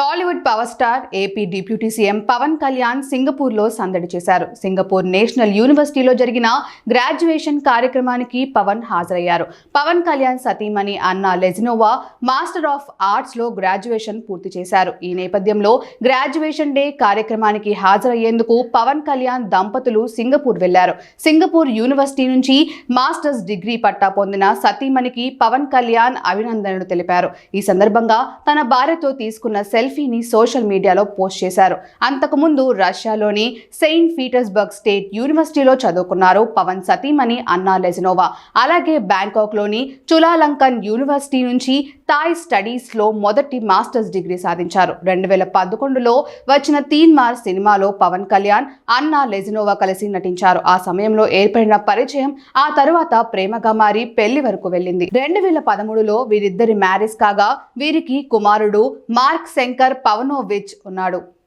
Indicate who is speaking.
Speaker 1: Tollywood power star AP deputy CM Pawan Kalyan సింగపూర్లో సందడి చేశారు. సింగపూర్ నేషనల్ యూనివర్సిటీలో జరిగిన గ్రాడ్యుయేషన్ కార్యక్రమానికి పవన్ హాజరయ్యారు. పవన్ కళ్యాణ్ సతీమణి అన్న లెజినోవా మాస్టర్ ఆఫ్ ఆర్ట్స్లో గ్రాడ్యుయేషన్ పూర్తి చేశారు. ఈ నేపథ్యంలో గ్రాడ్యుయేషన్ డే కార్యక్రమానికి హాజరయ్యేందుకు పవన్ కళ్యాణ్ దంపతులు సింగపూర్ వెళ్ళారు. సింగపూర్ యూనివర్సిటీ నుంచి మాస్టర్స్ డిగ్రీ పట్టా పొందిన సతీమణికి పవన్ కళ్యాణ్ అభినందనలు తెలిపారు. ఈ సందర్భంగా తన భార్యతో తీసుకున్న సెల్ఫీని సోషల్ మీడియాలో పోస్ట్ చేశారు. అంతకుముందు రష్యాలోని సెయింట్ పీటర్స్బర్గ్ స్టేట్ యూనివర్సిటీలో చదువుకున్నారు పవన్ సతీమణి అన్నా లెజినోవా. అలాగే బ్యాంకాక్లోని చులాలంకన్ యూనివర్సిటీ నుంచి థాయ్ స్టడీస్లో మొదటి మాస్టర్స్ డిగ్రీ సాధించారు. రెండు వేల పదకొండులో వచ్చిన తీన్ మార్ సినిమాలో పవన్ కళ్యాణ్ అన్నా లెజినోవా కలిసి నటించారు. ఆ సమయంలో ఏర్పడిన పరిచయం ఆ తరువాత ప్రేమగా మారి పెళ్ళి వరకు వెళ్ళింది. రెండు వేల పదమూడులో వీరిద్దరి మ్యారేజ్ కాగా వీరికి కుమారుడు మార్క్ శంకర్ పవనోవిచ్ ఉన్నాడు.